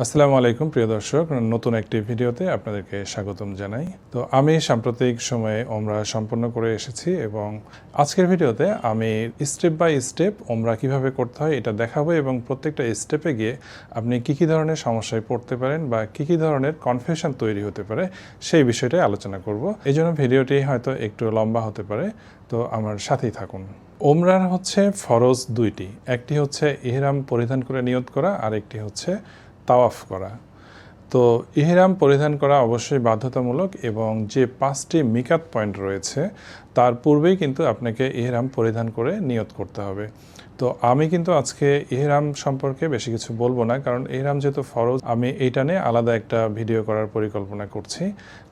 আসসালামু আলাইকুম, প্রিয় দর্শক। নতুন একটি ভিডিওতে আপনাদেরকে স্বাগতম জানাই। তো আমি সাম্প্রতিক সময়ে ওমরা সম্পন্ন করে এসেছি এবং আজকের ভিডিওতে আমি স্টেপ বাই স্টেপ ওমরা কীভাবে করতে হয় এটা দেখাবো এবং প্রত্যেকটা স্টেপে গিয়ে আপনি কি কি ধরনের সমস্যায় পড়তে পারেন বা কি কি ধরনের কনফিউশন তৈরি হতে পারে সেই বিষয়টাই আলোচনা করব। এই জন্য ভিডিওটি হয়তো একটু লম্বা হতে পারে। তো আমার সাথেই থাকুন। ওমরার হচ্ছে ফরজ দুইটি। একটি হচ্ছে ইহরাম পরিধান করে নিয়ত করা আর একটি হচ্ছে তাওয়াফ করা। তো ইহরাম পরিধান করা অবশ্যই বাধ্যতামূলক এবং যে পাঁচটি মিকাত পয়েন্ট রয়েছে তার পূর্বেই কিন্তু আপনাকে ইহরাম পরিধান করে নিয়ত করতে হবে। তো আমি কিন্তু আজকে ইহরাম সম্পর্কে বেশি কিছু বলব না, কারণ ইহরাম যেহেতু ফরজ, আমি এইটা নিয়ে আলাদা একটা ভিডিও করার পরিকল্পনা করছি।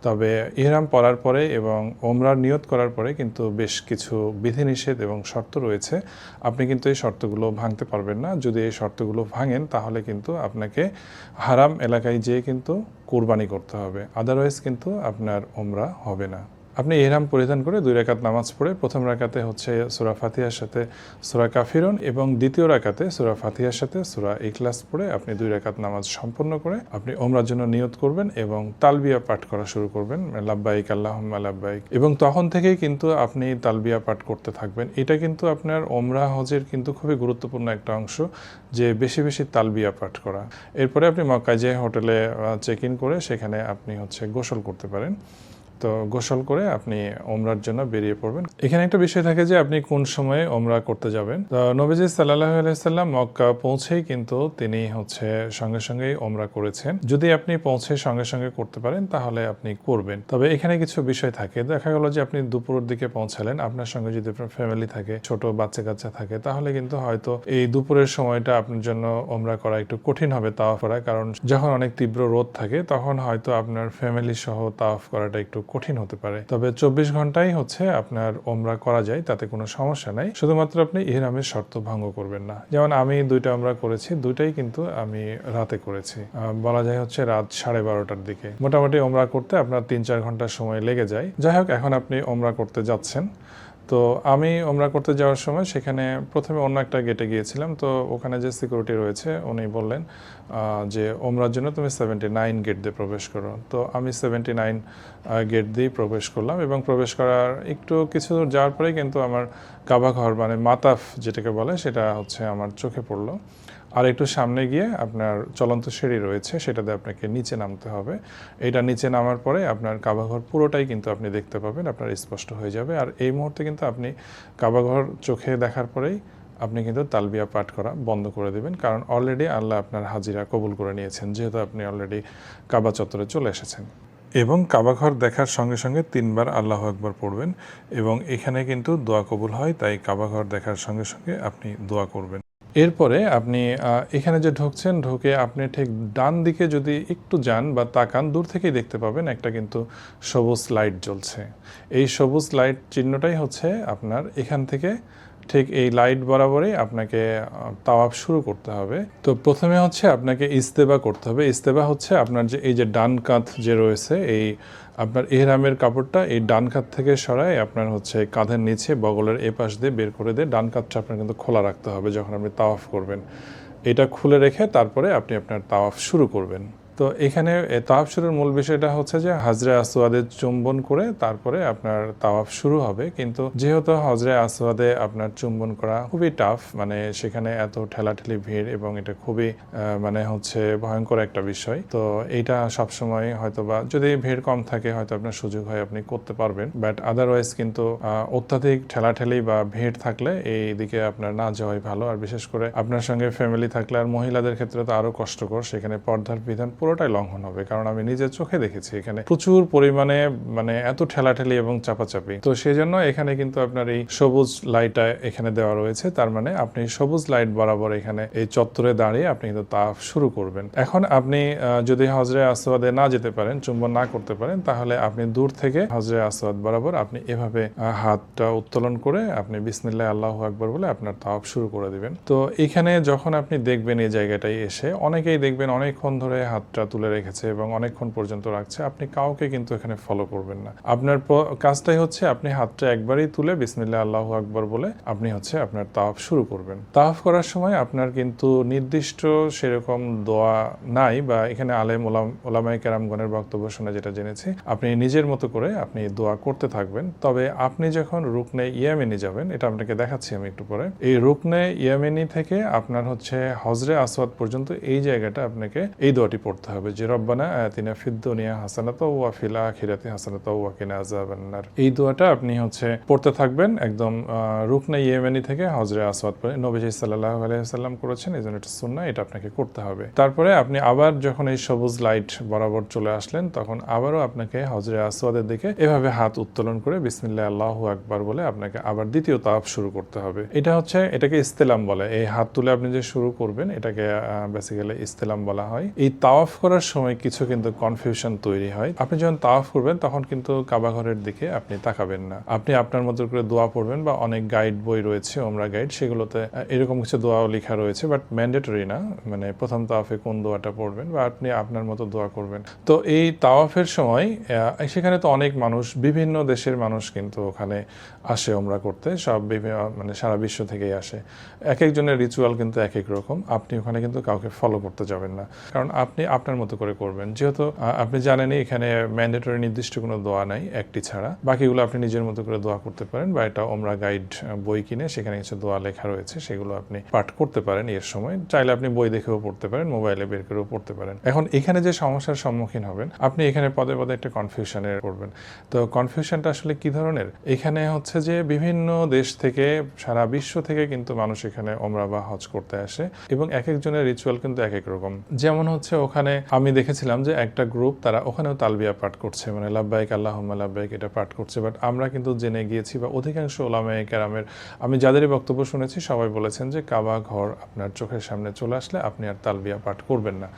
তবে ইহরাম পরার পরে এবং ওমরার নিয়ত করার পরে কিন্তু বেশ কিছু বিধিনিষেধ এবং শর্ত রয়েছে। আপনি কিন্তু এই শর্তগুলো ভাঙতে পারবেন না। যদি এই শর্তগুলো ভাঙেন, তাহলে কিন্তু আপনাকে হারাম এলাকায় যেয়ে কিন্তু কোরবানি করতে হবে। আদারওয়াইজ কিন্তু আপনার ওমরা হবে না। আপনি ইহরাম পরিধান করে দুই রাকাত নামাজ পড়ে, প্রথম রাকাতে হচ্ছে সুরা ফাতিহার সাথে সুরা কাফিরন এবং দ্বিতীয় রাকাতে সুরা ফাতিহার সাথে সুরা ইখলাস পড়ে আপনি দুই রাকাত নামাজ সম্পন্ন করে আপনি ওমরার জন্য নিয়ত করবেন এবং তালবিয়া পাঠ করা শুরু করবেন, লাব্বাইক আল্লাহুম্মা লাব্বাইক। এবং তখন থেকেই কিন্তু আপনি তালবিয়া পাঠ করতে থাকবেন। এটা কিন্তু আপনার ওমরা, হজের কিন্তু খুবই গুরুত্বপূর্ণ একটা অংশ যে বেশি বেশি তালবিয়া পাঠ করা। এরপরে আপনি মক্কায় যে হোটেলে চেক ইন করে সেখানে আপনি হচ্ছে গোসল করতে পারেন। তো গোসল করে আপনি ওমরার জন্য বেরিয়ে পড়বেন। এখানে একটা বিষয় থাকে যে আপনি কোন সময়ে ওমরা করতে যাবেন। নবীজি সাল্লাহ আলাইসাল্লাম মক্কা পৌঁছেই কিন্তু তিনি হচ্ছে সঙ্গে সঙ্গেই ওমরা করেছেন। যদি আপনি পৌঁছে সঙ্গে সঙ্গে করতে পারেন, তাহলে আপনি করবেন। তবে এখানে কিছু বিষয় থাকে। দেখা গেল যে আপনি দুপুরের দিকে পৌঁছালেন, আপনার সঙ্গে যদি আপনার ফ্যামিলি থাকে, ছোট বাচ্চা কাচ্চা থাকে, তাহলে কিন্তু হয়তো এই দুপুরের সময়টা আপনার জন্য ওমরা করা একটু কঠিন হবে তাওয়াফ করা। কারণ যখন অনেক তীব্র রোদ থাকে, তখন হয়তো আপনার ফ্যামিলি সহ তাওয়াফ করাটা একটু কঠিন হতে পারে। তবে চব্বিশ ঘন্টাই হচ্ছে আপনার ওমরা করা যায়, তাতে কোনো সমস্যা নাই। শুধুমাত্র আপনি ইহরামের শর্ত ভঙ্গ করবেন না। যেমন আমি দুইটা ওমরা করেছি, দুইটাই কিন্তু আমি রাতে করেছি। বলা যায় হচ্ছে রাত সাড়ে বারোটার দিকে। মোটামুটি ওমরা করতে আপনার তিন চার ঘণ্টা সময় লেগে যায়। যাই হোক, এখন আপনি ওমরা করতে যাচ্ছেন। তো আমি ওমরা করতে যাওয়ার সময় সেখানে প্রথমে অন্য একটা গেটে গিয়েছিলাম। তো ওখানে যে সিকিউরিটি রয়েছে, উনি বললেন যে ওমরার জন্য তুমি সেভেন্টি নাইন গেট দিয়ে প্রবেশ করো। তো আমি সেভেন্টি নাইন গেট দিয়ে প্রবেশ করলাম এবং প্রবেশ করার একটু কিছু যাওয়ার পরে কিন্তু আমার কাবা ঘর মানে মাতাফ যেটাকে বলে, সেটা হচ্ছে আমার চোখে পড়ল। আর একটু সামনে গিয়ে আপনার চলন্ত সিঁড়ি রয়েছে, সেটাতে আপনাকে নিচে নামতে হবে। এটা নিচে নামার পরে আপনার কাবাঘর পুরোটাই কিন্তু আপনি দেখতে পাবেন, আপনার স্পষ্ট হয়ে যাবে। আর এই মুহূর্তে কিন্তু আপনি কাবাঘর চোখে দেখার পরেই আপনি কিন্তু তালবিয়া পাঠ করা বন্ধ করে দেবেন, কারণ অলরেডি আল্লাহ আপনার হাজিরা কবুল করে নিয়েছেন, যেহেতু আপনি অলরেডি কাবা চত্বরে চলে এসেছেন। এবং কাবাঘর দেখার সঙ্গে সঙ্গে তিনবার আল্লাহ একবার পড়বেন এবং এখানে কিন্তু দোয়া কবুল হয়, তাই কাবাঘর দেখার সঙ্গে সঙ্গে আপনি দোয়া করবেন। এরপরে আপনি এখানে যে ঢুকছেন, ঢুকে আপনি ঠিক ডান দিকে যদি একটু যান বা তাকান, দূর থেকেই দেখতে পাবেন একটা কিন্তু সবুজ লাইট জ্বলছে। এই সবুজ লাইট চিহ্নটাই হচ্ছে আপনার এখান থেকে ঠিক এই লাইট বরাবরই আপনাকে আহ, তাওয়াফ শুরু করতে হবে। তো প্রথমে হচ্ছে আপনাকে ইস্তেবা করতে হবে। ইস্তেবা হচ্ছে আপনার যে এই যে ডান কাঁধ যে রয়েছে এই আপনার এহরামের কাপড়টা এই ডান কাঁধ থেকে সরায় আপনার হচ্ছে কাঁধের নিচে বগলের এ পাশ দিয়ে বের করে দিয়ে ডান কাঁধটা আপনার কিন্তু খোলা রাখতে হবে যখন আপনি তাওয়াফ করবেন। এটা খুলে রেখে তারপরে আপনি আপনার তাওয়াফ শুরু করবেন। তো এখানে তাওয়াফ শুরুর মূল বিষয়টা হচ্ছে যে হাজরে আসওয়াদের চুম্বন করে তারপরে আপনার তাওয়াফ শুরু হবে। কিন্তু যেহেতু হজরে আসওয়াদে আপনার চুম্বন করা খুবই টাফ মানে সেখানে এত ঠেলাঠেলি ভিড় এবং এটা খুবই মানে হচ্ছে ভয়ঙ্কর একটা বিষয়, তো এইটা সবসময় হয়তো বা যদি ভিড় কম থাকে হয়তো আপনার সুযোগ হয় আপনি করতে পারবেন। বাট আদারওয়াইজ কিন্তু অত্যাধিক ঠেলাঠেলি বা ভিড় থাকলে এই দিকে আপনার না যাওয়াই ভালো। আর বিশেষ করে আপনার সঙ্গে ফ্যামিলি থাকলে আর মহিলাদের ক্ষেত্রে তো আরও কষ্টকর। সেখানে পর্দার বিধান পুরোটাই লঙ্ঘন হবে, কারণ আমি নিজের চোখে দেখেছি এখানে প্রচুর পরিমাণে মানে এত ঠেলাঠেলি এবং চাপাচাপি। তো সেই জন্য এখানে কিন্তু আপনার এই সবুজ লাইটটা এখানে দেওয়া রয়েছে, তার মানে আপনি সবুজ লাইট বরাবর এখানে এই চত্বরে দাঁড়িয়ে আপনি কিন্তু তাপ শুরু করবেন। এখন আপনি যদি হজরে আসওয়াদে না যেতে পারেন, চুম্বন না করতে পারেন, তাহলে আপনি দূর থেকে হজরে আসওয়াদ বরাবর আপনি এভাবে হাতটা উত্তোলন করে আপনি বিসমিল্লাহ, আল্লাহ আকবর বলে আপনার তাওয়াফ শুরু করে দিবেন। তো এখানে যখন আপনি দেখবেন এই জায়গাটায় এসে, অনেকেই দেখবেন অনেকক্ষণ ধরে হাতটা হাতটা তুলে রেখেছে এবং অনেকক্ষণ পর্যন্ত রাখছে, আপনি কাউকে কিন্তু এখানে ফলো করবেন না। আপনার কাজটাই হচ্ছে আপনি হাতটা একবারই তুলে বিসমিল্লা আল্লাহ আকবর বলে আপনি হচ্ছে আপনার তাওয়াফ শুরু করবেন। তাওয়াফ করার সময় আপনার কিন্তু নির্দিষ্ট সেরকম দোয়া নাই বা এখানে আলেম ওলাম ওলামাই কেরামগণের বক্তব্য শুনে যেটা জেনেছি, আপনি নিজের মতো করে আপনি দোয়া করতে থাকবেন। তবে আপনি যখন রুকনে ইয়ামেনি যাবেন, এটা আপনাকে দেখাচ্ছি আমি একটু পরে, এই রুকনে ইয়ামেনি থেকে আপনার হচ্ছে হজরে আসওয়াদ পর্যন্ত এই জায়গাটা আপনাকে এই দোয়াটি পড়তে হবে। যে রব্বানা আয়াতিনা ফিদ দুনিয়া হাসানাত ওয়া ফিল আখিরাতি হাসানাত ওয়া কিনা আযাবান্নার এই দোয়াটা আপনি হচ্ছে পড়তে থাকবেন একদম রুকনে ইয়েমেনি থেকে হজরে আসওয়াদ পরে নবীজি সাল্লাল্লাহু আলাইহি সাল্লাম করেছেন, এই জন্য এটা সুন্নাহ, এটা আপনাকে করতে হবে। তারপরে আপনি আবার যখন এই সবুজ লাইট বরাবর চলে আসলেন, তখন আবারও আপনাকে হজরে আসওয়াদের দিকে এভাবে হাত উত্তোলন করে বিসমিল্লাহ আল্লাহু আকবার বলে আপনাকে আবার দ্বিতীয় তাওয়াফ শুরু করতে হবে। এটা হচ্ছে, এটাকে ইস্তেলাম বলে। এই হাত তুলে আপনি যে শুরু করবেন, এটাকে বেসিক্যালি ইস্তেলাম বলা হয়। এই তাওয়াফ করার সময় কিছু কিন্তু কনফিউশন তৈরি হয়। আপনি যখন তাওয়াফ করবেন, তখন কিন্তু কাবা ঘরের দিকে আপনি তাকাবেন না। আপনি আপনার মতো করে দোয়া পড়বেন বা অনেক গাইড বই রয়েছে ওমরা গাইড সেগুলোতে এরকম কিছু দোয়াও লেখা রয়েছে বাট ম্যান্ডেটরি না। মানে প্রথম তাওয়াফে কোন দোয়াটা পড়বেন বা আপনি আপনার মতো দোয়া করবেন। তো এই তাওয়াফের সময় সেখানে তো অনেক মানুষ, বিভিন্ন দেশের মানুষ কিন্তু ওখানে আসে ওমরা করতে। সব বিভিন্ন মানে সারা বিশ্ব থেকেই আসে। এক একজনের রিচুয়াল কিন্তু এক এক রকম। আপনি ওখানে কিন্তু কাউকে ফলো করতে যাবেন না। কারণ আপনি আপনার মতো করে করবেন। যেহেতু আপনি জানেনই এখানে ম্যান্ডেটরি নির্দিষ্ট কোনো দোয়া নাই, একটি ছাড়া। বাকিগুলো আপনি নিজের মতো করে দোয়া করতে পারেন বা এটা ওমরা গাইড বই কিনে সেখানে কিছু দোয়া লেখা রয়েছে, সেগুলো আপনি পাঠ করতে পারেন এর সময়। চাইলে আপনি বই দেখেও পড়তে পারেন মোবাইলে বের করেও পড়তে পারেন। এখন এখানে যে সমস্যার সম্মুখীন হবেন, আপনি এখানে পদে পদে একটা কনফিউশনের পড়বেন। তো কনফিউশনটা আসলে কি ধরনের? এখানে হচ্ছে যে বিভিন্ন দেশ থেকে, সারা বিশ্ব থেকে কিন্তু মানুষ এখানে ওমরা বা হজ করতে আসে এবং এক একজনের রিচুয়াল কিন্তু এক এক রকম। যেমন হচ্ছে ওখানে আমি দেখেছিলাম যে একটা গ্রুপ তারা ওখানেও তালবিয়া পাঠ করছে মানে লাব্বাইক আল্লাহ লাব্বাইক এটা পাঠ করছে বাট আমরা কিন্তু জেনে গিয়েছি বা অধিকাংশ ওলামায়ে কেরামের, আমি যাদেরই বক্তব্য শুনেছি সবাই বলেছেন যে কাবা ঘর আপনার চোখের সামনে চলে আসলে আপনি আর তালবিয়া পাঠ করবেন না,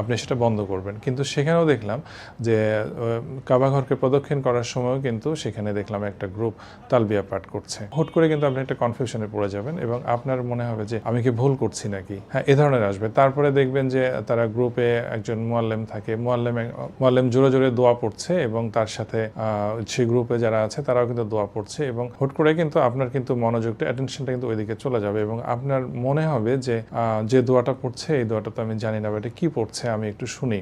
আপনি সেটা বন্ধ করবেন। কিন্তু সেখানেও দেখলাম যে কাবা ঘরকে প্রদক্ষিণ করার সময়ও কিন্তু সেখানে দেখলাম একটা গ্রুপ তালবিয়া পাঠ করছে। হুট করে কিন্তু আপনি একটা কনফিউশনে পড়ে যাবেন এবং আপনার মনে হবে যে আমি কি ভুল করছি নাকি? হ্যাঁ এ ধরনের আসবে। তারপরে দেখবেন যে তারা গ্রুপে একজন মোয়াল্লেম থাকে। মোয়াল্লেম মোয়াল্লেম জোরে জোরে দোয়া পড়ছে এবং তার সাথে সেই গ্রুপে যারা আছে তারাও কিন্তু দোয়া পড়ছে এবং হুট করে কিন্তু আপনার কিন্তু মনোযোগটা অ্যাটেনশনটা কিন্তু ওইদিকে চলে যাবে এবং আপনার মনে হবে যে যে দোয়াটা পড়ছে এই দোয়াটা তো আমি জানি না বা এটা কি পড়ছে আমি একটু শুনি।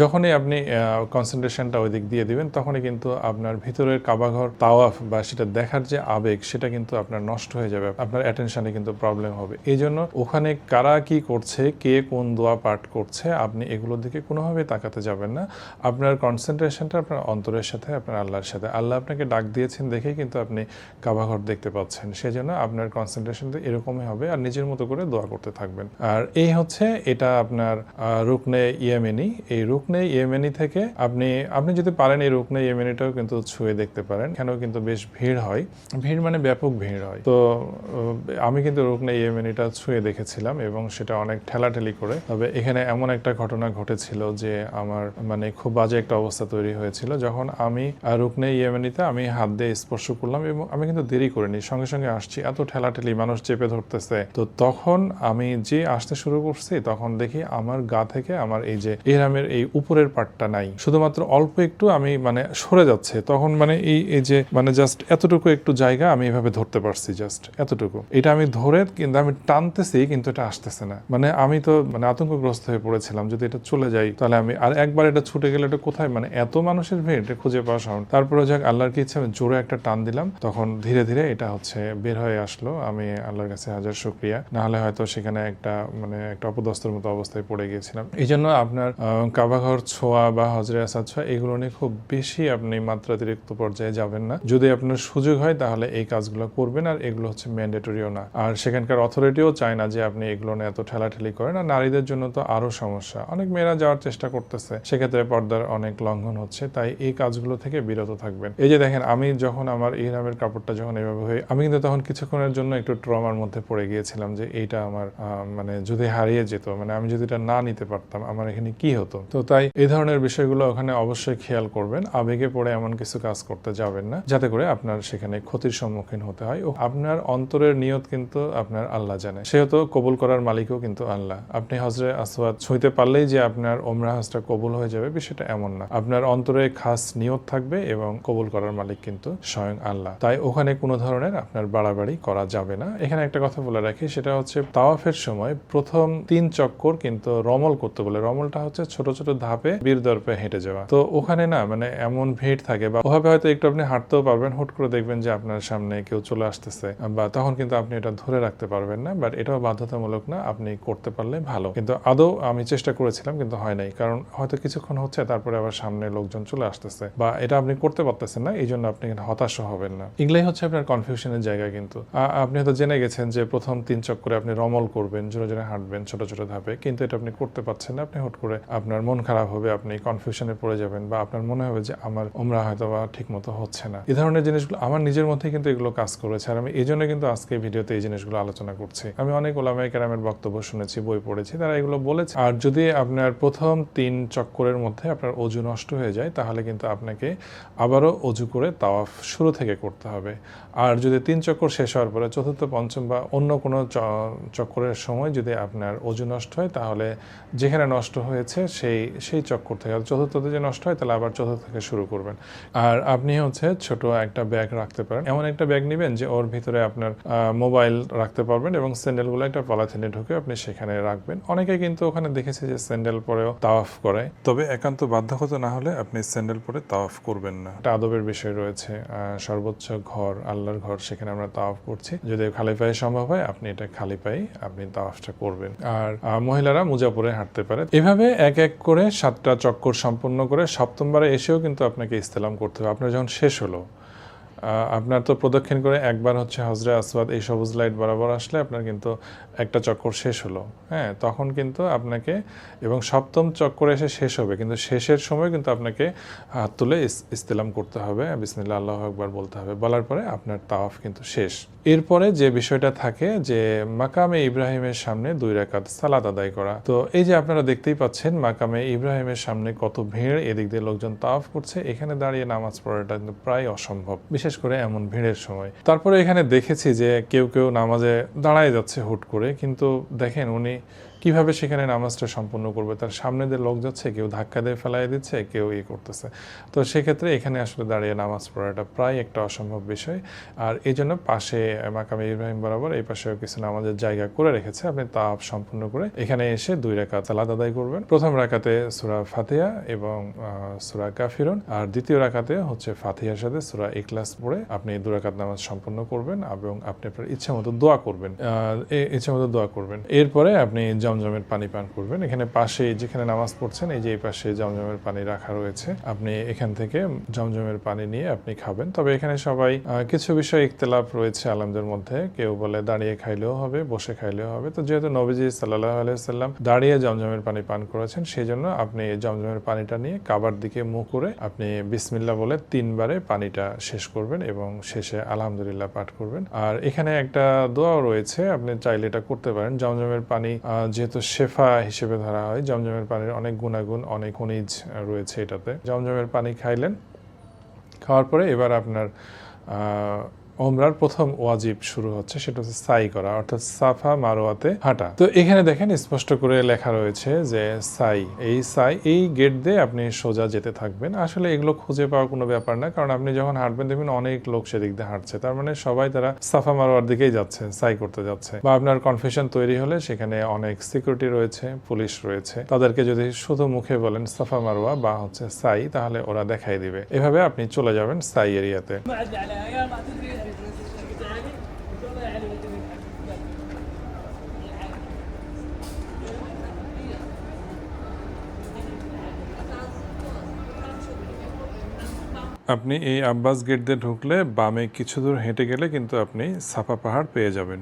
যখনই আপনি কনসেন্ট্রেশনটা ওই দিক দিয়ে দিবেন, তখনই কিন্তু আপনার ভিতরের কাবাঘর, তাওয়াফ বা সেটা দেখার যে আবেগ, সেটা কিন্তু আপনার নষ্ট হয়ে যাবে, আপনার অ্যাটেনশনে কিন্তু প্রবলেম হবে। এই জন্য ওখানে কারা কি করছে, কে কোন দোয়া পাঠ করছে, আপনি এগুলোর দিকে কোনোভাবে তাকাতে যাবেন না। আপনার কনসেন্ট্রেশনটা আপনার অন্তরের সাথে, আপনার আল্লাহর সাথে। আল্লাহ আপনাকে ডাক দিয়েছেন দেখেই কিন্তু আপনি কাবাঘর দেখতে পাচ্ছেন। সেজন্য আপনার কনসেন্ট্রেশন এরকমই হবে, আর নিজের মতো করে দোয়া করতে থাকবেন। আর এই হচ্ছে, এটা আপনার রুকনে ইয়েমেনি। এই রুকনে ইয়েমেনি থেকে। আপনি আপনি যদি পারেন এই রুকনে ইয়েমেনিটাও কিন্তু ছুঁয়ে দেখতে পারেন। এখানেও কিন্তু বেশ ভিড় হয়। ভিড় মানে ব্যাপক ভিড় হয়। তো আমি কিন্তু রুকনে ইয়েমেনিটা ছুঁয়ে দেখেছিলাম এবং সেটা অনেক ঠেলাঠেলি করে। তবে এখানে এমন একটা ঘটনা ঘটেছিল যে আমার মানে খুব বাজে একটা অবস্থা তৈরি হয়েছিল। যখন আমি রুকনে ইয়েমেনিতে আমি হাত দিয়ে স্পর্শ করলাম এবং আমি কিন্তু দেরি করিনি। সঙ্গে সঙ্গে আসছি। এত ঠেলাঠেলি, মানুষ চেপে ধরতেছে। তো তখন আমি যে আসতে শুরু করছি, তখন দেখি আমার গা থেকে আমার এই যে এরামের এই উপরের পার্টটা নাই। শুধুমাত্র অল্প একটু আমি মানে সরে যাচ্ছে। তখন মানে এই এই যে মানে জাস্ট এতটুকু একটু জায়গা আমি এভাবে ধরতে পারছি জাস্ট এতটুকু। এটা আমি ধরে কিন্তু আমি টানতেছি কিন্তু এটা আসতেছে না। মানে আমি তো মানে আতঙ্কগ্রস্ত হয়ে পড়েছিলাম যদি এটা চলে যাই তাহলে আমি আর একবার এটা ছুটে গেলে এটা কোথায়? মানে এত মানুষের ভিড় এটা খুঁজে পাওয়া সহজ তারপরে যাক আল্লাহর কি ইচ্ছা জোরে একটা টান দিলাম। তখন ধীরে ধীরে এটা হচ্ছে বের হয়ে আসলো। আমি আল্লাহর কাছে হাজার শুক্রিয়া। না হলে হয়তো সেখানে একটা মানে একটা অপদস্থের মতো অবস্থায় পড়ে গিয়েছিলাম। এই জন্য আপনার আহ, কাবাঘর ছোঁয়া বা হজরে আসাদ ছোঁয়া, এগুলো নিয়ে খুব বেশি আপনি মাত্রাতিরিক্ত পর্যায়ে যাবেন না। যদি আপনার সুযোগ হয়, তাহলে এই কাজগুলো করবেন আর এগুলো হচ্ছে ম্যান্ডেটরিও না। আর সেখানকার অথরিটিও চায় না যে আপনি এগুলো নিয়ে এত ঠেলাঠেলি করেন। আর নারীদের জন্য তো আরও সমস্যা। অনেক মেয়েরা যাওয়ার চেষ্টা করতেছে। সেক্ষেত্রে পর্দার অনেক লঙ্ঘন হচ্ছে, তাই এই কাজগুলো থেকে বিরত থাকবেন। এই যে দেখেন, আমি যখন আমার ইহরামের কাপড়টা যখন এভাবে হয়ে, আমি কিন্তু তখন কিছুক্ষণের জন্য একটু ট্রমার মধ্যে পড়ে গিয়েছিলাম যে এইটা আমার মানে যদি হারিয়ে যেত মানে আমি যদি এটা না নিতে পারতাম, আমার এখানে কি হতো? তো তাই এই ধরনের বিষয়গুলো ওখানে অবশ্যই খেয়াল করবেন। আবেগে পড়ে এমন কিছু কাজ করতে যাবেন না। যাতে করে আপনার সেখানে ক্ষতির সম্মুখীন হতে হয় ও আপনার অন্তরের নিয়ত কিন্তু আপনার আল্লাহ জানে। সেহেতু কবুল করার মালিকও কিন্তু আল্লাহ। আপনি হজরে আসওয়াদ ছুঁইতে পারলেই যে আপনার ওমরা হজটা কবুল হয়ে যাবে বিষয়টা এমন না। আপনার অন্তরে খাস নিয়ত থাকবে এবং কবুল করার মালিক কিন্তু স্বয়ং আল্লাহ। তাই ওখানে কোনো ধরনের আপনার বাড়াবাড়ি করা যাবে না। এখানে একটা কথা বলে রাখি, সেটা হচ্ছে তাওয়াফের সময় প্রথম তিন চক্কর কিন্তু রমল করতে বলে। রমলটা হচ্ছে ছোট ছোট ধাপে বীর দর্পে হেঁটে যাওয়া। তো ওখানে না মানে এমন ভিড় থাকে বা ওভাবে হয়তো একটু আপনি হাঁটতেও পারবেন, হুট করে দেখবেন যে আপনার সামনে কেউ চলে আসতেছে বা তখন কিন্তু আপনি এটা ধরে রাখতে পারবেন না বাট এটাও বাধ্যতামূলক না আপনি করতে পারলে ভালো। কিন্তু আদৌ আমি চেষ্টা করেছিলাম কিন্তু হয় নাই, কারণ হয়তো কিছুক্ষণ হচ্ছে তারপরে আবার সামনে লোকজন চলে আসতেছে বা এটা আপনি করতে পারতেছেন না এই জন্য আপনি হতাশ হবেন না। এগুলাই হচ্ছে আপনার কনফিউশনের জায়গা কিন্তু। আপনি হয়তো জেনে গেছেন যে প্রথম তিন চক্করে আপনি রমল করবেন, জোরে জোরে হাঁটবেন ছোট ছোট ধাপে, কিন্তু এটা আপনি করতে পারছেন না, আপনি হুট করে আপনার মন খারাপ হবে, আপনি কনফিউশনে পড়ে যাবেন বা আপনার মনে হবে যে আমার ওমরা হয়তো বা ঠিক মতো হচ্ছে না। এই ধরনের জিনিসগুলো আমার নিজের মধ্যে কিন্তু এগুলো কাজ করেছে আর আমি এই জন্য কিন্তু আজকে ভিডিওতে এই জিনিসগুলো আলোচনা করছি। আমি অনেক ওলামাই কেরামের বক্তব্য শুনেছি, বই পড়েছি, তারা এগুলো বলেছে। আর যদি আপনার প্রথম তিন চক্করের মধ্যে আপনার অজু নষ্ট হয়ে যায়, তাহলে কিন্তু আপনাকে আবারও অজু করে তাওয়াফ শুরু থেকে করতে হবে। আর যদি তিন চক্কর শেষ হওয়ার পরে চতুর্থ, পঞ্চম বা অন্য কোনো চক্করের সময় যদি আপনার অজু নষ্ট হয়, তাহলে যেখানে নষ্ট হয়েছে, সেই সেই চক্কর থেকে। চতুর্থতে যে নষ্ট হয় তাহলে আবার চতুর্থ থেকে শুরু করবেন। আর আপনি হচ্ছে ছোট একটা ব্যাগ রাখতে পারেন। এমন একটা ব্যাগ নেবেন যে ওর ভিতরে আপনার মোবাইল রাখতে পারবেন এবং স্যান্ডেলগুলো একটা পলাথিনে ঢুকে আপনি সেখানে রাখবেন। অনেকে কিন্তু ওখানে দেখেছে যে স্যান্ডেল পরেও তাওয়াফ করে। তবে একান্ত বাধ্যগত না হলে আপনি স্যান্ডেল পরে তাওয়াফ করবেন না। একটা আদবের বিষয় রয়েছে সর্বোচ্চ ঘর আল্লাহর ঘর সেখানে আমরা তাওয়াফ করছি। যদি খালি পায়ে সম্ভব হয় আপনি এটা খালি পায়ে আপনি তাওয়াফটা করবেন। আর মহিলারা মোজা পরে হাঁটতে পারে। এভাবে এক এক করে সাতটা চক্কর সম্পন্ন করে সপ্তমবারে এসেও কিন্তু আপনাকে ইস্তেলাম করতে হবে। আপনার যখন শেষ হলো আপনার তো প্রদক্ষিণ করে একবার হচ্ছে হজরে আসওয়াদ এই সবুজ লাইট বরাবর আসলে আপনার কিন্তু একটা চক্কর শেষ হলো। হ্যাঁ তখন কিন্তু আপনাকে এবং সপ্তম চক্কর এসে শেষ হবে, কিন্তু শেষের সময় কিন্তু আপনাকে হাত তুলে ইস- ইস্তেলাম করতে হবে বিসমিল্লা আল্লাহ একবার বলতে হবে। বলার পরে আপনার তাওয়াফ কিন্তু শেষ। এরপরে যে বিষয়টা থাকে যে মাকামে ইব্রাহিমের সামনে দুই রাকাত সালাত আদায় করা। তো এই যে আপনারা দেখতেই পাচ্ছেন মাকামে ইব্রাহিমের সামনে কত ভিড়, এদিক দিয়ে লোকজন তাওয়াফ করছে, এখানে দাঁড়িয়ে নামাজ পড়াটা কিন্তু প্রায় অসম্ভব। বিশেষ করে এমন ভিড়ের সময়। তারপরে এখানে দেখেছি যে কেউ কেউ নামাজে দাঁড়ায় যাচ্ছে হুট করে, কিন্তু দেখেন উনি কীভাবে সেখানে নামাজটা সম্পূর্ণ করবে। তার সামনে দিয়ে লোক যাচ্ছে, কেউ ধাক্কা দিয়ে ফেলাই দিচ্ছে, কেউ ইয়ে করতেছে। তো সেক্ষেত্রে এখানে আসলে দাঁড়িয়ে নামাজ পড়াটা প্রায় একটা অসম্ভব বিষয়। আর এই জন্য পাশে মাকামে ইব্রাহিম বরাবর এই পাশেও কিছু নামাজের জায়গা করে রেখেছে। আপনি তাপ সম্পূর্ণ করে এখানে এসে দুই রাকাত সালাদ আদায় করবেন। প্রথম রাকাতে সুরা ফাতিহা এবং সুরা কাফিরুন। আর দ্বিতীয় রাকাতে হচ্ছে ফাতিহার সাথে সুরা ইখলাস পড়ে আপনি দু রাকাত নামাজ সম্পূর্ণ করবেন এবং আপনি আপনার ইচ্ছা মতো দোয়া করবেন। ইচ্ছা মতো দোয়া করবেন। এরপরে আপনি জমজমের পানি পান করবেন। এখানে পাশে যেখানে নামাজ পড়ছেন, এই যে এই পাশে জমজমের পানি রাখা রয়েছে। আপনি এখান থেকে জমজমের পানি নিয়ে আপনি খাবেন। তবে এখানে সবাই কিছু বিষয় ইখতলাফ রয়েছে আলমদের মধ্যে। কেউ বলে দাঁড়িয়ে খাইলেও হবে, বসে খাইলেও হবে। তো যেহেতু নবীজি সাল্লাহ আলাইসাল্লাম দাঁড়িয়ে জমজমের পানি পান করেছেন সেই জন্য আপনি জমজমের পানিটা নিয়ে কাবার দিকে মুখ করে আপনি বিসমিল্লা বলে তিনবারে পানিটা শেষ করবেন। এবং শেষে আলহামদুলিল্লাহ পাঠ করবেন। আর এখানে একটা দোয়াও রয়েছে, আপনি চাইলে এটা করতে পারেন। জমজমের পানি যেহেতু শেফা হিসেবে ধরা হয়, জমজমের পানির অনেক গুণাগুণ, অনেক খনিজ রয়েছে এটাতে। জমজমের পানি খাইলেন, খাওয়ার পরে এবার আপনার ওমরার প্রথম ওয়াজিব শুরু হচ্ছে, সেটা হচ্ছে সাই করা, অর্থাৎ সাফা মারোয়াতে হাঁটা। তো এখানে দেখেন স্পষ্ট করে লেখা রয়েছে যে সাই এই সাই এই গেট দিয়ে আপনি সোজা যেতে থাকবেন। আসলে এগুলো খুঁজে পাওয়ার কোনো ব্যাপার না, কারণ আপনি যখন হাঁটবেন দেখবেন অনেক লোক সেদিক দিয়ে হাঁটছে। তার মানে সবাই তারা সাফা মারোয়ার দিকেই যাচ্ছে সাই করতে যাচ্ছে। বা আপনার কনফিউশন তৈরি হলে সেখানে অনেক সিকিউরিটি রয়েছে, পুলিশ রয়েছে। তাদেরকে যদি শুধু মুখে বলেন সাফা মারোয়া বা হচ্ছে সাই তাহলে ওরা দেখাই দিবে। এভাবে আপনি চলে যাবেন সাই এরিয়াতে। আপনি এই আব্বাস গেট দিয়ে ঢুকলে বামে কিছু দূর হেঁটে গেলে কিন্তু আপনি সাফা পাহাড় পেয়ে যাবেন।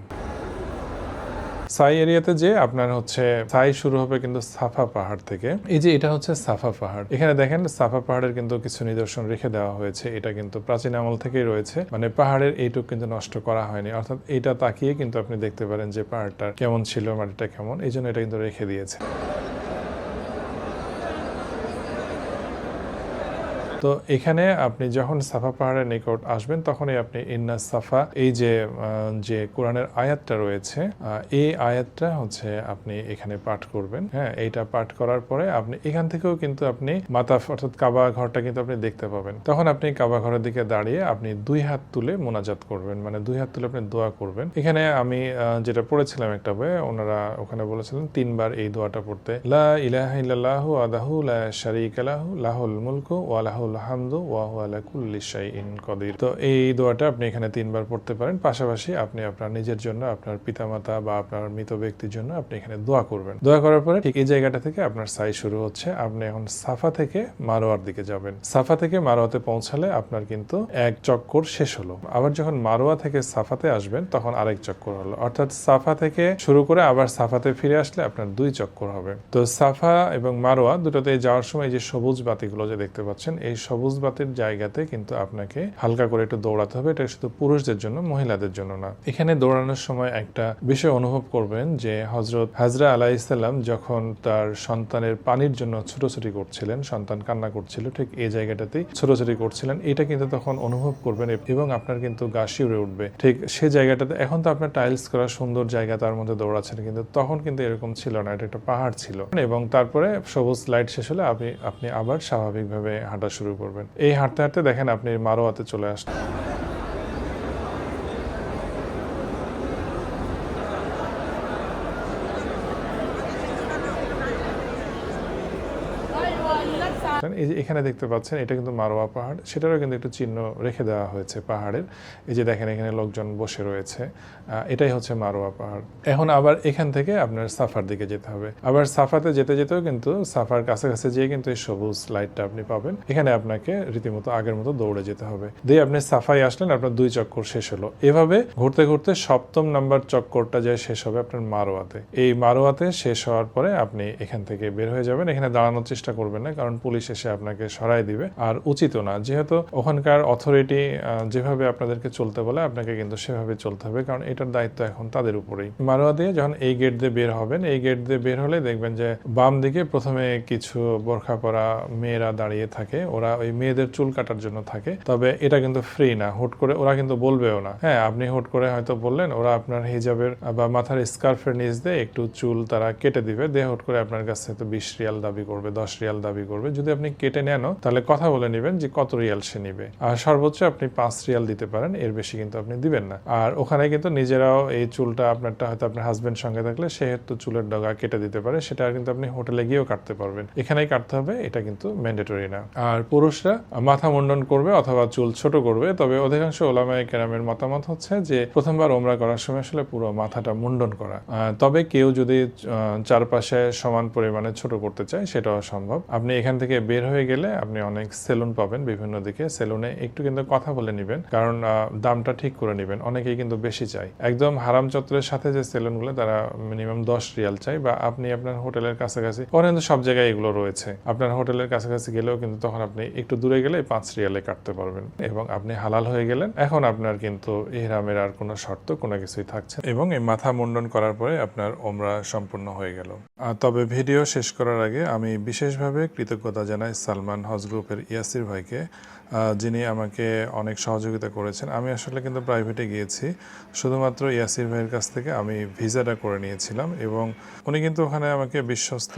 সাই এরিয়াতে যে আপনার হচ্ছে সাই শুরু হবে কিন্তু সাফা পাহাড় থেকে। এই যে এটা হচ্ছে সাফা পাহাড়। এখানে দেখেন সাফা পাহাড়ের কিন্তু কিছু নিদর্শন রেখে দেওয়া হয়েছে। এটা কিন্তু প্রাচীন আমল থেকেই রয়েছে। মানে পাহাড়ের এইটুক কিন্তু নষ্ট করা হয়নি। অর্থাৎ এটা তাকিয়ে কিন্তু আপনি দেখতে পারেন যে পাহাড়টা কেমন ছিল, মাটিটা কেমন। এই জন্য এটা কিন্তু রেখে দিয়েছে। তো এখানে আপনি যখন সাফা পাহাড়ের নিকট আসবেন, তখনই আপনি ইন্না সাফা, এই যে যে কোরআনের আয়াতটা রয়েছে এই আয়াতটা হচ্ছে আপনি এখানে পাঠ করবেন। হ্যাঁ এইটা পাঠ করার পরে আপনি, এখান থেকেও কিন্তু আপনি মাতাফ, অর্থাৎ কাবা ঘরটা কিন্তু আপনি দেখতে পাবেন। তখন আপনি কাবা ঘরের দিকে দাঁড়িয়ে আপনি দুই হাত তুলে মোনাজাত করবেন মানে দুই হাত তুলে আপনি দোয়া করবেন। এখানে আমি যেটা পড়েছিলাম একটা বইয়ে, ওনারা ওখানে বলেছিলেন, তিনবার এই দোয়াটা পড়তে, লা ইলাহা ইল্লাল্লাহু আদাহু লা শারীকা লাহু, লাহুল মুলকু ওয়া লাহুল তো এই দোয়াটা আপনি এখানে তিনবার পড়তে পারেন, পাশাপাশি আপনি আপনার নিজের জন্য, আপনার পিতামাতা বা আপনার মৃত ব্যক্তির জন্য আপনি এখানে দোয়া করবেন। দোয়া করার পরে ঠিক এই জায়গাটা থেকে আপনার সাই শুরু হচ্ছে, আপনি এখন সাফা থেকে মারোয়ার দিকে যাবেন। সাফা থেকে মারোয়াতে পৌঁছালে আপনার কিন্তু এক চক্কর শেষ হলো। আবার যখন মারোয়া থেকে সাফাতে আসবেন, তখন আরেক চক্কর হলো। অর্থাৎ সাফা থেকে শুরু করে আবার সাফাতে ফিরে আসলে আপনার দুই চক্কর হবে। তো সাফা এবং মারোয়া দুটোতে যাওয়ার সময় যে সবুজ বাতিগুলো যে দেখতে পাচ্ছেন, এই সবুজ বাতির জায়গাতে কিন্তু আপনাকে হালকা করে একটু দৌড়াতে হবে। এটা শুধু পুরুষদের জন্য, মহিলাদের জন্য না। এখানে দৌড়ানোর সময় একটা বিষয় অনুভব করবেন যে হজরত হাজরা আলাহ ইসলাম যখন তার সন্তানের পানির জন্য ছোটাছুটি করছিলেন, সন্তান কান্না করছিল, ঠিক এই জায়গাটাতেই ছোটাছুটি করছিলেন, এটা কিন্তু তখন অনুভব করবেন এবং আপনার কিন্তু গা শিউরে উঠবে। ঠিক সে জায়গাটাতে এখন তো আপনার টাইলস করা সুন্দর জায়গা, তার মধ্যে দৌড়াচ্ছেন কিন্তু তখন কিন্তু এরকম ছিল না, এটা একটা পাহাড় ছিল। এবং তারপরে সবুজ লাইট শেষ হলে আপনি আপনি আবার স্বাভাবিকভাবে হাঁটা শুরু করবেন। এই হাঁটতে হাঁটতে দেখেন আপনি মারোয়াতে চলে আসলেন এই যে এখানে দেখতে পাচ্ছেন, এটা কিন্তু মারোয়া পাহাড়। সেটারও কিন্তু একটু চিহ্ন রেখে দেওয়া হয়েছে পাহাড়ের। এই যে দেখেন, এখানে লোকজন বসে রয়েছে। এটাই হচ্ছে মারোয়া পাহাড়। এখন আবার এখান থেকে আপনার সাফার দিকে যেতে হবে। আবার সাফাতে যেতে যেতেও কিন্তু সাফার কাছাকাছি যেয়ে কিন্তু এই সবুজ লাইটটা আপনি পাবেন। এখানে আপনাকে রীতিমতো আগের মতো দৌড়ে যেতে হবে। দিয়ে আপনি সাফাই আসলেন, আপনার দুই চক্কর শেষ হলো। এভাবে ঘুরতে ঘুরতে সপ্তম নাম্বার চক্করটা যায় শেষ হবে আপনার মারোয়াতে। এই মারোয়াতে শেষ হওয়ার পরে আপনি এখান থেকে বের হয়ে যাবেন। এখানে দাঁড়ানোর চেষ্টা করবেন না, কারণ পুলিশ এসে আপনাকে সরাই দিবে। আর উচিত না। যেহেতু ওখানকার অথরিটি যেভাবে আপনাদেরকে চলতে বলে, আপনাকে কিন্তু সেভাবে চলতে হবে, কারণ এটার দায়িত্ব এখন তাদের উপরেই। মারোয়া দিয়ে যখন এই গেট দিয়ে বের হবেন, এই গেট দিয়ে বের হলে দেখবেন যে বাম দিকে প্রথমে কিছু বোরখা পরা মেয়েরা দাঁড়িয়ে থাকে। ওরা ওই মেয়েদের চুল কাটার জন্য থাকে। তবে এটা কিন্তু ফ্রি না। হুট করে ওরা কিন্তু বলবেও না। হ্যাঁ আপনি হুট করে হয়তো বললেন, ওরা আপনার হিজাবের বা মাথার স্কার্ফের নিচ দিয়ে একটু চুল তারা কেটে দিবে। দিয়ে হুট করে আপনার কাছে তো বিশ রিয়াল দাবি করবে, দশ রিয়াল দাবি করবে। যদি আপনি কেটে নেনও তাহলে কথা বলে নেবেন যে কত রিয়াল সে নিবে। আর সর্বোচ্চ আপনি পাঁচ রিয়াল দিতে পারেন, এর বেশি কিন্তু আপনি দিবেন না। আর ওখানে কিন্তু নিজেরাও এই চুলটা আপনারটা হয়তো আপনার হাজবেন্ড সঙ্গে থাকলে সে হয়তো চুলের ডগা কেটে দিতে পারে, সেটা কিন্তু আপনি হোটেলে গিয়েও কাটতে পারবেন। এখানেই কাটতে হবে, এটা কিন্তু ম্যান্ডেটরি না। আর পুরুষরা মাথা মুন্ডন করবে অথবা চুল ছোট করবে, তবে অধিকাংশ ওলামায় কেরামের মতামত হচ্ছে যে প্রথমবার ওমরা করার সময় আসলে পুরো মাথাটা মুন্ডন করা। তবে কেউ যদি চারপাশে সমান পরিমাণে ছোট করতে চায়, সেটাও সম্ভব। আপনি এখান থেকে বের হয়ে গেলে আপনি অনেক সেলুন পাবেন বিভিন্ন দিকে। সেলুনে একটু কিন্তু কথা বলে নেবেন, কারণ দামটা ঠিক করে নেবেন। অনেকেই কিন্তু বেশি চাই একদম হারাম চত্বরের সাথে যে সেলুনগুলো, তারা মিনিমাম দশ রিয়াল চাই বা আপনি আপনার হোটেলের কাছাকাছি ওখানে কিন্তু সব জায়গায় এগুলো রয়েছে। আপনার হোটেলের কাছাকাছি গেলেও কিন্তু তখন আপনি একটু দূরে গেলে পাঁচ রিয়ালে কাটতে পারবেন এবং আপনি হালাল হয়ে গেলেন। এখন আপনার কিন্তু ইহরামের আর কোনো শর্ত, কোনো কিছুই থাকছে এবং এই মাথা মুন্ডন করার পরে আপনার ওমরা সম্পূর্ণ হয়ে গেল। তবে ভিডিও শেষ করার আগে আমি বিশেষভাবে কৃতজ্ঞতা জানাই সালমান হজ গ্রুপের ইয়াসির ভাইকে যিনি আমাকে অনেক সহযোগিতা করেছেন। আমি আসলে কিন্তু প্রাইভেটে গিয়েছি। শুধুমাত্র ইয়াসির ভাইয়ের কাছ থেকে আমি ভিসাটা করে নিয়েছিলাম এবং উনি কিন্তু ওখানে আমাকে বিশ্বস্ত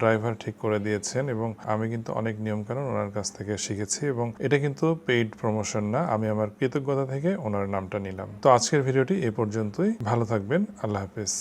ড্রাইভার ঠিক করে দিয়েছেন এবং আমি কিন্তু অনেক নিয়মকানুন ওনার কাছ থেকে শিখেছি এবং এটা কিন্তু পেইড প্রমোশন না। আমি আমার কৃতজ্ঞতা থেকে ওনার নামটা নিলাম। তো আজকের ভিডিওটি এ পর্যন্তই। ভালো থাকবেন। আল্লাহ হাফিজ।